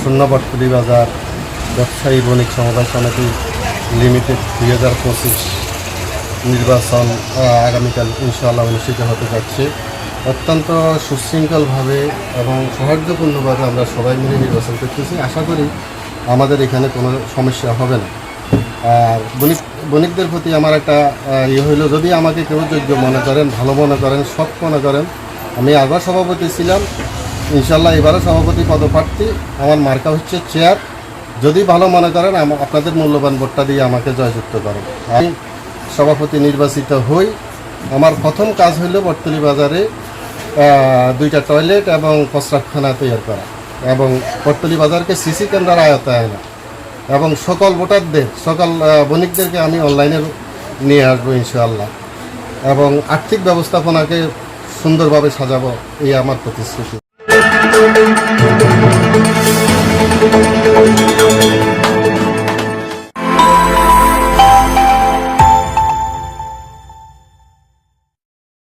আসন্ন বাজার ব্যবসায়ী বণিক সমবায় সমিতি লিমিটেড দুই হাজার পঁচিশ নির্বাচন আগামীকাল ইনশাআল্লাহ অনুষ্ঠিত হতে যাচ্ছে। অত্যন্ত সুশৃঙ্খলভাবে এবং সৌহার্দ্যপূর্ণভাবে আমরা সবাই মিলে নির্বাচন করতেছি। আশা করি আমাদের এখানে কোনো সমস্যা হবে না। আর বণিক, বণিকদের প্রতি আমার একটা ইয়ে হইল, যদি আমাকে কেউ যোগ্য মনে করেন, ভালো মনে করেন, সৎ মনে করেন আমি আগর সভাপতি ছিলাম। ইনশাল্লাহ এবারও সভাপতি পদপ্রার্থী। আমার মার্কা হচ্ছে চেয়ার। যদি ভালো মনে করেন আপনাদের মূল্যবান ভোটটা দিয়ে আমাকে জয়যুক্ত করেন। আমি সভাপতি নির্বাচিত হই। আমার প্রথম কাজ হইল বটতলি বাজারে দুইটা টয়লেট এবং প্রস্রাবখানা তৈরি করা। এবং বটতলি বাজারকে সিসি ক্যামেরার আয়তায় আনা এবং সকল ভোটারদের, সকল বণিকদেরকে আমি অনলাইনে নিয়ে আসব ইনশাআল্লাহ। এবং আর্থিক ব্যবস্থাপনাকে সুন্দরভাবে সাজাবো এই আমার প্রতিশ্রুতি।